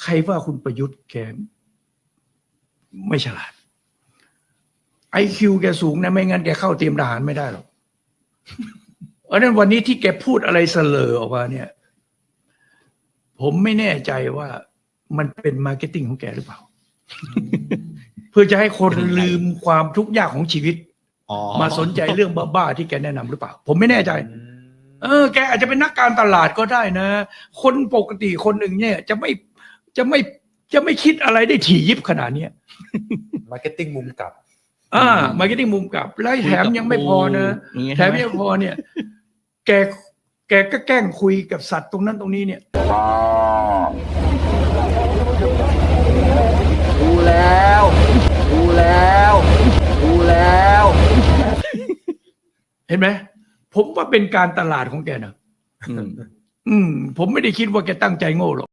ใครว่าคุณประยุทธ์แกไม่ฉลาดไอคิวแกสูงนะไม่งั้นแกเข้าเตรียมทหารไม่ได้หรอกเพราะฉะนั้นวันนี้ที่แกพูดอะไรเสลอออกมาเนี่ย ผมไม่แน่ใจว่ามันเป็นมาร์เก็ตติ้งของแกหรือเปล่า เพื่อจะให้คนลืมความทุกข์ยากของชีวิตอ๋อมาสนใจเรื่องบ้าๆที่แกแนะนำหรือเปล่า ผมไม่แน่ใจ เออ แกอาจจะเป็นนักการตลาดก็ได้นะ คนปกติคนหนึ่งเนี่ย จะไม่ จะไม่จะไม่คิดอะไรได้ถี่ยิบขนาดเนี้ยมาร์เก็ตติ้งมุมกลับ อ่ามาร์เก็ตติ้งมุมกลับ แล้วแถมยังไม่พอนะอย่างเงี้ยแถมยังไม่พอเนี่ย แกแกก็แกล้งคุยกับสัตว์ตรงนั้นตรงนี้เนี่ยดูแล้วดูแล้วดูแล้ว เห็นไหมผมว่าเป็นการตลาดของแกนะอืมอืมผมไม่ได้คิดว่าแกตั้งใจโง่หรอก